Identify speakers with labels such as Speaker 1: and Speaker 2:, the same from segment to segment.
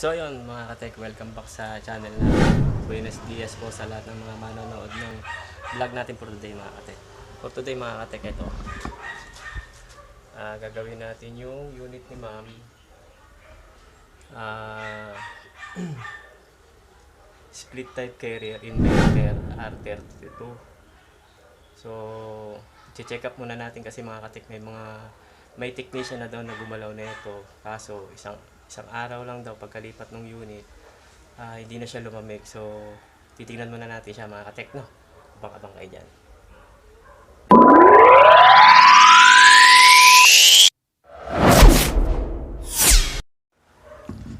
Speaker 1: So yun mga katek, welcome back sa channel natin. Buenos dias po sa lahat ng mga manonood ng vlog natin for today mga katek. For today mga katek, ito. Ah, gagawin natin yung unit ni ma'am. Ah, split type carrier inverter R32. So, check up muna natin kasi mga katek may mga may technician na daw na gumalaw na ito. Kaso isang isang araw lang daw pagkalipat ng unit, ah, hindi na siya lumamig. So, titingnan muna natin siya mga katek, no? Baka bang kayo dyan.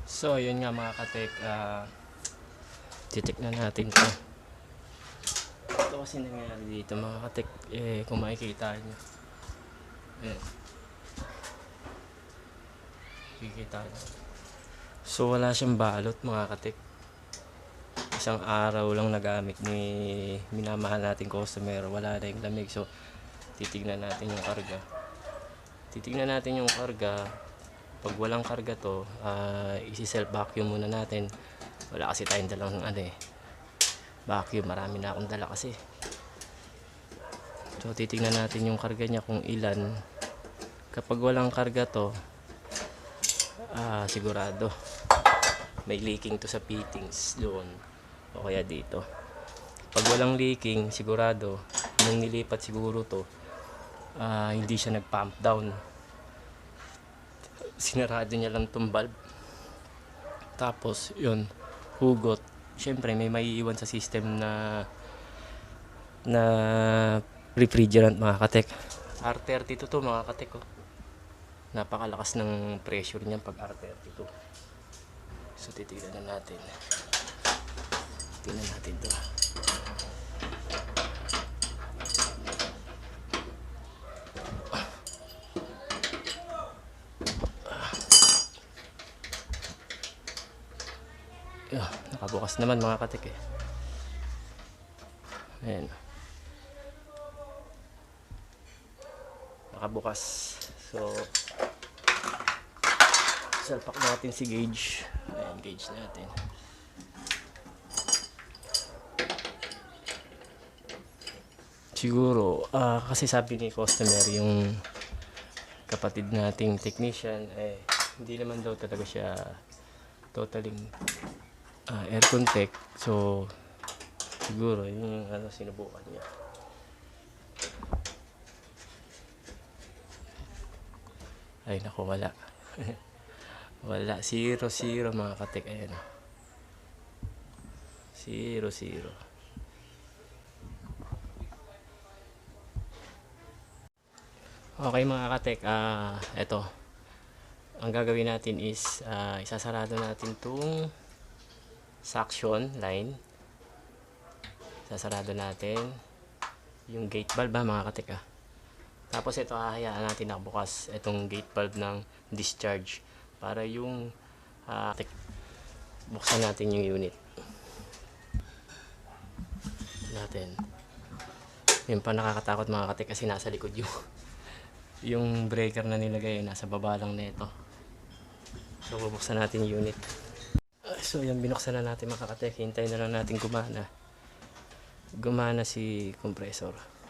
Speaker 1: So, yun nga mga katek, ah, titik na natin to. Ito kasi nangyayari dito mga katek, eh, kung makikita nyo. Ayan. Kikita nyo. So, wala siyang balot mga katek. Isang araw lang nagamit ni minamahal nating customer. Wala na yung lamig. So, titignan natin yung karga. Titignan natin yung karga. Pag walang karga to, ah, isi-self vacuum muna natin. Wala kasi tayong dalang ano eh. Vacuum, marami na akong dala kasi. So, titignan natin yung karga niya kung ilan. Kapag walang karga to, ah, sigurado may leaking to sa fittings doon o kaya dito. Pag walang leaking, sigurado, nung nilipat siguro to, ah, hindi siya nag-pump down. Sinarado niya lang tong valve. Tapos, yun, hugot. Siyempre, may maiiwan sa system na na refrigerant mga katek. R32 to mga katek oh. Napakalakas ng pressure niyan pag R32. So titignan na natin. Tingnan natin to. Yeah, nakabukas naman mga katik eh. Ayan. Nakabukas. So, salpak natin si gauge. Ayan, gauge natin. Siguro, ah, kasi sabi ni customer yung kapatid nating technician, eh, hindi naman daw talaga siya totaling ah, aircon tech. So, siguro, yun yung ano, sinubukan niya. Ay, naku, wala. wala. Zero, zero mga katek. Ayan. oh. Zero, zero. Okay mga katek, ah, eto. Ang gagawin natin is, ah, isasarado natin tong suction line. Sasarado natin yung gate valve ha, mga katek ah. Tapos ito hahayaan natin na bukas itong gate valve ng discharge para yung ah, tek- buksan natin yung unit. Natin. Yung pa nakakatakot mga katek kasi nasa likod yung yung breaker na nilagay nasa baba lang nito. So bubuksan natin yung unit. Ah, So yan binuksan na natin mga katek. Hintayin na lang natin gumana. Gumana si compressor.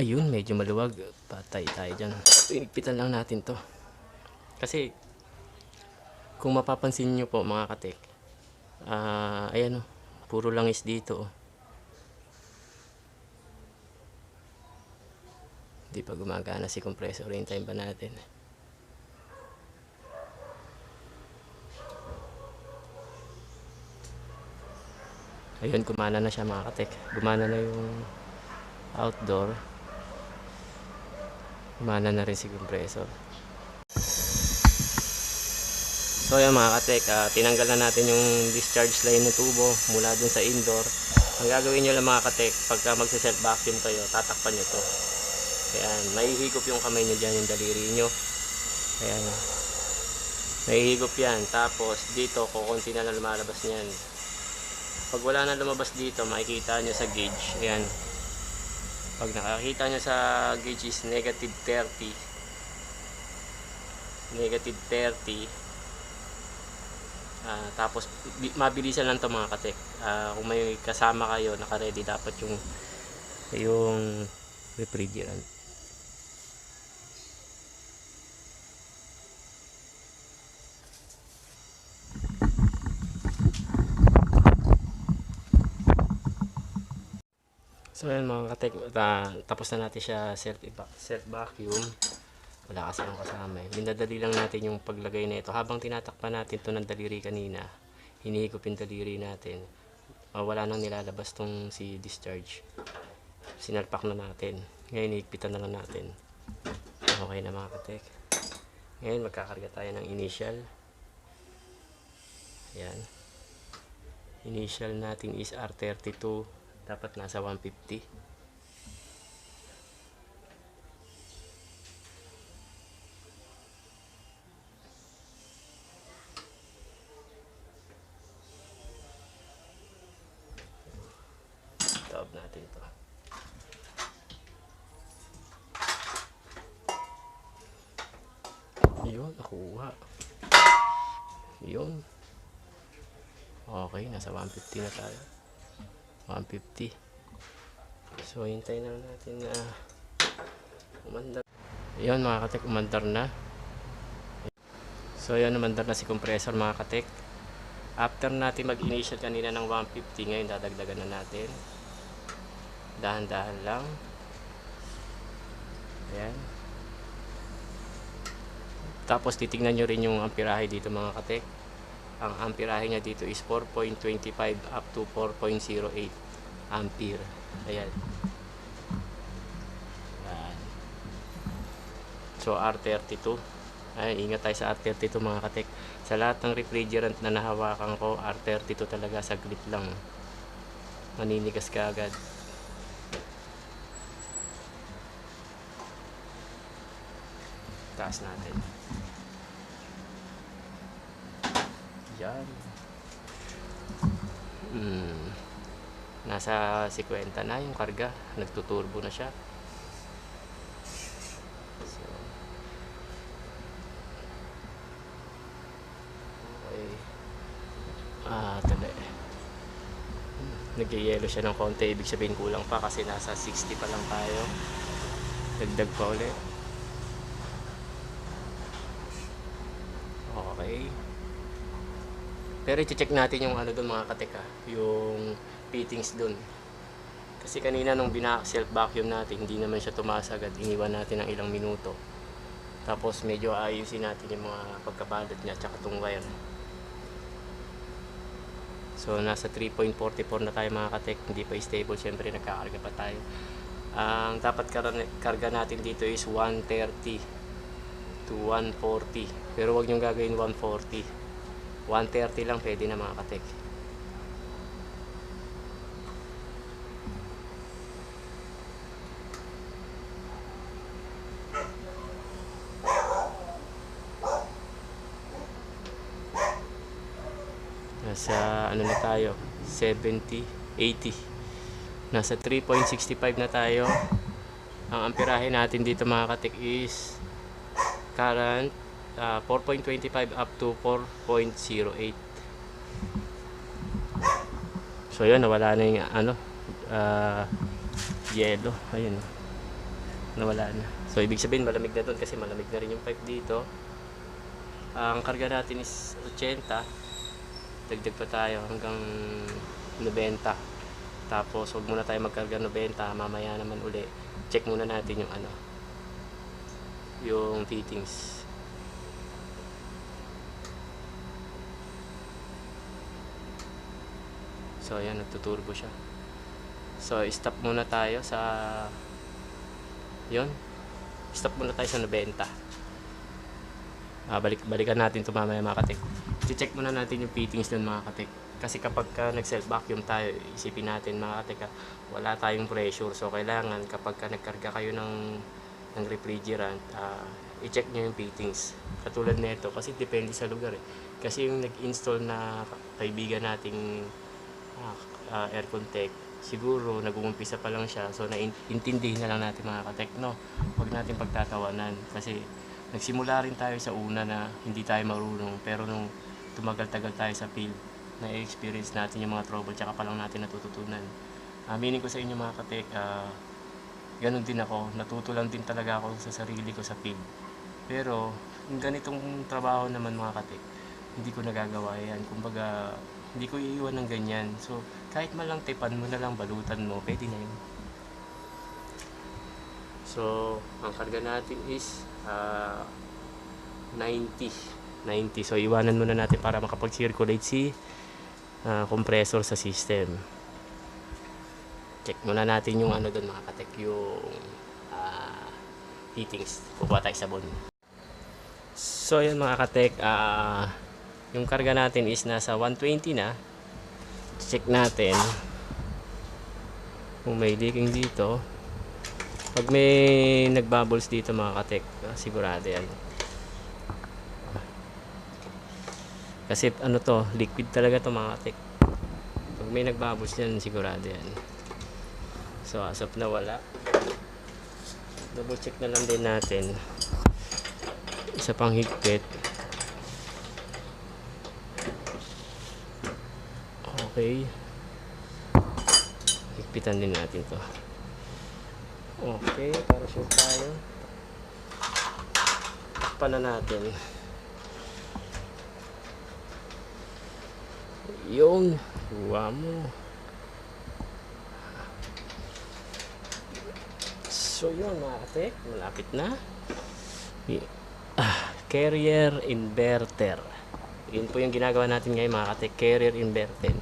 Speaker 1: Ayun, medyo maluwag. Patay tayo dyan. Inigpitan lang natin to. Kasi, kung mapapansin nyo po mga katek, ah ayan o, puro langis dito. Oh. Hindi pa gumagana si compressor. Hintayin pa natin. Ayun, gumana na siya mga katek. Gumana na yung outdoor. Gumana na rin si compressor. So ayan mga katek, ah, tinanggal na natin yung discharge line ng tubo mula dun sa indoor. Ang gagawin nyo lang mga katek, pagka magsa-self vacuum kayo, tatakpan nyo to. Ayan, mahihigop yung kamay nyo dyan, yung daliri nyo. Ayan. Mahihigop yan. Tapos dito, kukunti na lang lumalabas niyan. Pag wala na lumabas dito, makikita nyo sa gauge. Ayan. Pag nakakita nyo sa gauge is negative 30. negative 30. Ah, tapos bi- mabilisan lang to mga katek. Ah, kung may kasama kayo, naka-ready dapat yung yung refrigerant. So yun mga katek, ta- tapos na natin siya self self vacuum. Wala kasi ang kasama eh. Minadali lang natin yung paglagay na ito. Habang tinatakpan natin to ng daliri kanina, hinihigop yung daliri natin. Ah, wala nang nilalabas tong si discharge. Sinalpak na natin. Ngayon, higpitan na lang natin. Okay na mga katek. Ngayon, magkakarga tayo ng initial. Ayan. Initial natin is R32. Dapat nasa 150. Stop natin to. Yun, nakuha. Yun. Okay, nasa 150 na tayo. 150. So, hintayin na natin na umandar. Yun mga katek, umandar na. So, yun, umandar na si compressor mga katek. After natin mag-initial kanina ng 150, ngayon dadagdagan na natin. Dahan-dahan lang. Ayan. Tapos titingnan nyo rin yung amperahe dito mga katek. Ang amperahe niya dito is 4.25 up to 4.08 ampere. Ayan. Ayan. So R32. Ay, ingat tayo sa R32 mga katek. Sa lahat ng refrigerant na nahawakan ko, R32 talaga saglit lang. Maninigas ka agad. Taas natin. Yan. Hmm. Nasa 50 na yung karga. Nagtuturbo na siya. So, okay. Ah, tali. Nagyayelo siya ng konti. Ibig sabihin kulang pa kasi nasa 60 pa lang tayo. Dagdag pa ulit. Okay. Pero i-check natin yung ano doon mga kateka, yung fittings doon. Kasi kanina nung bina self vacuum natin, hindi naman siya tumaas agad. Iniwan natin ng ilang minuto. Tapos medyo ayusin natin yung mga pagkabalot niya tsaka tong wire. So nasa 3.44 na tayo mga katek, hindi pa stable, syempre nagkakarga pa tayo. Ang dapat kar- karga natin dito is 130 to 140. Pero wag niyong gagawin 140. 130 lang pwede na mga katek. Nasa ano na tayo? 70, 80. Nasa 3.65 na tayo. Ang amperahe natin dito mga katek is current ah, 4.25 up to 4.08 so yun nawala na yung ano ah, yellow ayun nawala na. So ibig sabihin malamig na doon kasi malamig na rin yung pipe dito. Ang karga natin is 80 dagdag pa tayo hanggang 90 tapos huwag muna tayo magkarga 90 mamaya naman uli check muna natin yung ano yung fittings So ayan, nagtuturbo siya. So stop muna tayo sa yon Stop muna tayo sa 90. Ah, balik balikan natin ito mamaya mga katik. I-check muna natin yung fittings dun mga katik. Kasi kapag ka nag-self vacuum tayo, isipin natin mga katik, ah, wala tayong pressure. So kailangan kapag ka nagkarga kayo ng ng refrigerant, ah, i-check nyo yung fittings. Katulad nito kasi depende sa lugar eh. Kasi yung nag-install na kaibigan nating ah, ah, aircon tech, siguro nag-uumpisa pa lang siya. So naintindihin na lang natin mga katekno. Huwag natin pagtatawanan kasi nagsimula rin tayo sa una na hindi tayo marunong pero nung tumagal-tagal tayo sa field na-experience natin yung mga trouble tsaka pa lang natin natututunan. Aminin ko sa inyo mga katek, ah, ganun din ako. Natuto lang din talaga ako sa sarili ko sa field. Pero, yung ganitong trabaho naman mga katek, hindi ko nagagawa yan. Kumbaga, hindi ko iiwan ng ganyan. So, kahit man lang tipan mo na lang, balutan mo, pwede na yun. So, ang karga natin is ah, 90. 90. So, iwanan muna natin para makapag-circulate si ah, compressor sa system. Check muna natin yung ano doon mga katek, yung ah, heatings. Kukuha tayo sabon. So, yun mga katek, ah, yung karga natin is nasa 120 na. Check natin kung may leaking dito. Pag may nagbubbles dito mga katek, sigurado yan. Kasi ano to, liquid talaga to mga katek. Pag may nagbubbles yan, sigurado yan. So as of na wala. Double check na lang din natin. Isa pang higpit. Okay. Higpitan din natin to. Okay, para sure tayo. Takpan na natin. Yung, huwa mo. So yun mga katek, malapit na. Ah, carrier inverter. Yun po yung ginagawa natin ngayon mga katek, carrier inverter.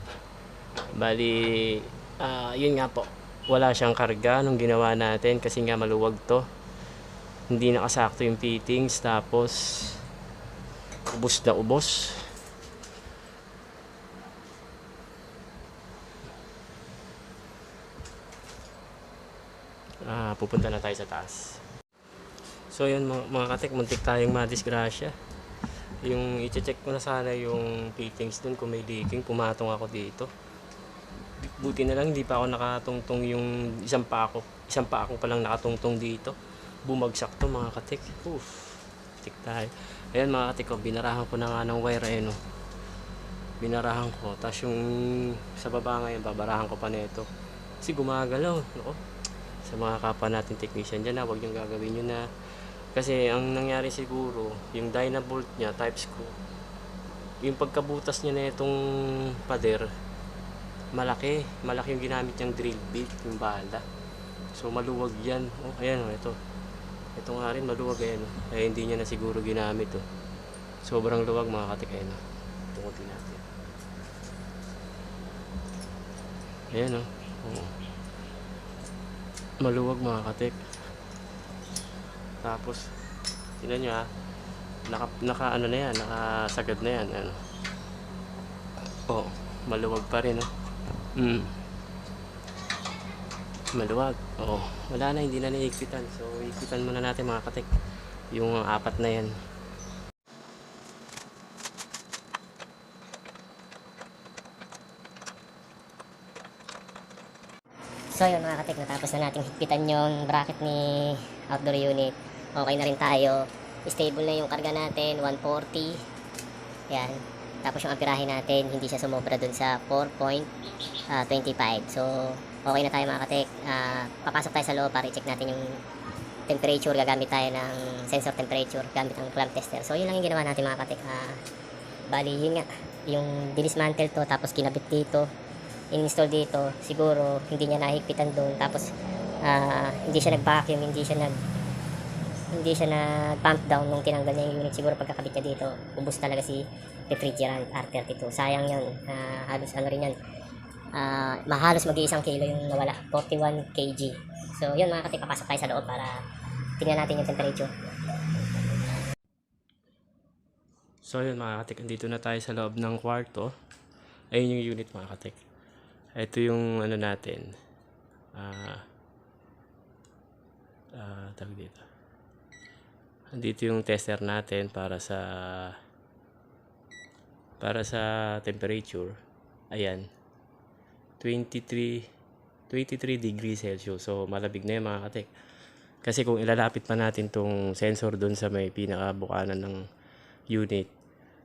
Speaker 1: Bali, ah, yun nga po, wala siyang karga nung ginawa natin kasi nga maluwag to. Hindi nakasakto yung fittings tapos ubos na ubos. Ah, pupunta na tayo sa taas. So yun mga, mga katek, muntik tayong madisgrasya. Yung i-check ko na sana yung fittings dun kung may leaking, pumatong ako dito. Buti na lang hindi pa ako nakatungtong yung isang pa ako. Isang pa ako palang nakatungtong dito. Bumagsak to mga katik. Oof. Tik tayo. Ayan mga katik ko, binarahan ko na nga ng wire ayun oh. Binarahan ko. Tapos yung sa baba ngayon, babarahan ko pa nito. Kasi gumagalaw. Ako. Sa mga kapwa natin technician dyan, ha, huwag yung gagawin yun na kasi ang nangyari siguro, yung dynabolt niya, type screw, yung pagkabutas niya na itong pader, malaki. Malaki yung ginamit niyang drill bit, yung bala. So maluwag yan. Oh, ayan oh, ito. Ito nga rin, maluwag ayan oh. Ay, hindi niya na siguro ginamit oh. Sobrang luwag mga katik ayan oh. Tungutin natin. Ayan oh. oh. Maluwag mga katik. Tapos, tingnan nyo ha. Naka, naka ano na yan, nakasagad na yan. Ano. Oh, maluwag pa rin oh. Mm. Maluwag. Oo. Wala na, hindi na naiigpitan. So, iigpitan muna natin mga katik. Yung apat na yan.
Speaker 2: So yun mga katik, natapos na natin higpitan yung bracket ni outdoor unit. Okay na rin tayo. Stable na yung karga natin, 140. Yan. Tapos yung amperahe natin, hindi siya sumobra dun sa 4.25. So, okay na tayo mga katik. Ah, papasok tayo sa loob para i-check natin yung temperature. Gagamit tayo ng sensor temperature gamit ang clamp tester. So, yun lang yung ginawa natin mga katik. Ah, bali, yun nga. Yung dinismantle to, tapos kinabit dito in-install dito, siguro hindi niya nahigpitan doon. Tapos ah, hindi siya nag-vacuum, hindi siya nag hindi siya nag-pump down nung tinanggal niya yung unit. Siguro pagkakabit niya dito, ubus talaga si refrigerant R32. Sayang yun. Ah, halos ano rin yan. Ah, mahalos mag-iisang kilo yung nawala. 41 kg. So yun mga katik, papasok tayo sa loob para tingnan natin yung temperature.
Speaker 1: So yun mga katik, andito na tayo sa loob ng kwarto. Ayun yung unit mga katik. Ito yung ano natin. Ah, ah, tawag dito. Andito yung tester natin para sa para sa temperature. Ayan. 23 23 degrees Celsius. So malamig na yan mga katik. Kasi kung ilalapit pa natin tong sensor doon sa may pinakabukanan ng unit,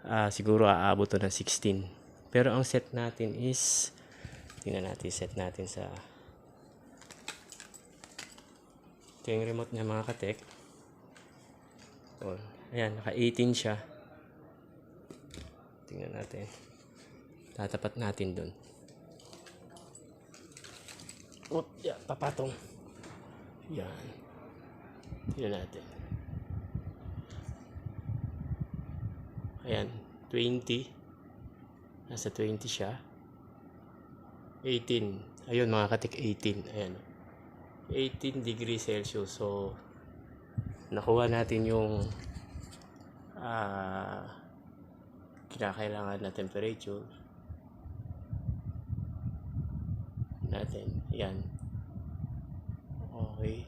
Speaker 1: ah, siguro aabot to ng 16. Pero ang set natin is, tingnan natin set natin sa ito yung remote niya mga katek. Ayan, naka 18 siya. Tingnan natin. Tatapat natin doon. Oop, yeah, papatong. Yan. Tingnan natin. Ayan, 20. Nasa 20 siya. 18. Ayun mga katik, 18. Ayan. 18 degrees Celsius. So, nakuha natin yung ah kinakailangan na temperature natin. Ayan. Okay.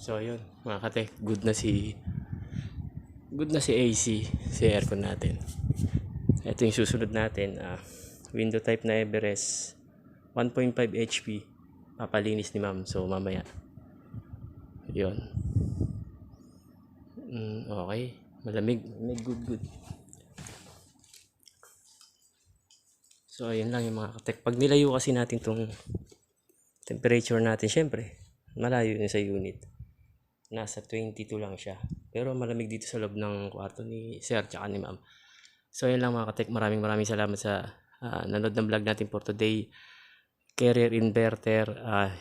Speaker 1: So, ayun. Mga kate, good na si good na si AC si aircon natin. Ito yung susunod natin. ah window type na Everest 1.5 HP. Papalinis ni ma'am. So, mamaya. Yun. Mm, okay. Malamig. Malamig. Good, good. So, ayun lang yung mga katek. Pag nilayo kasi natin tong temperature natin, syempre, malayo yun sa unit. Nasa 22 lang siya. Pero malamig dito sa loob ng kwarto ni Sir tsaka ni Ma'am. So, ayun lang mga katek. Maraming maraming salamat sa ah, nanood ng vlog natin for today. Carrier inverter, ah,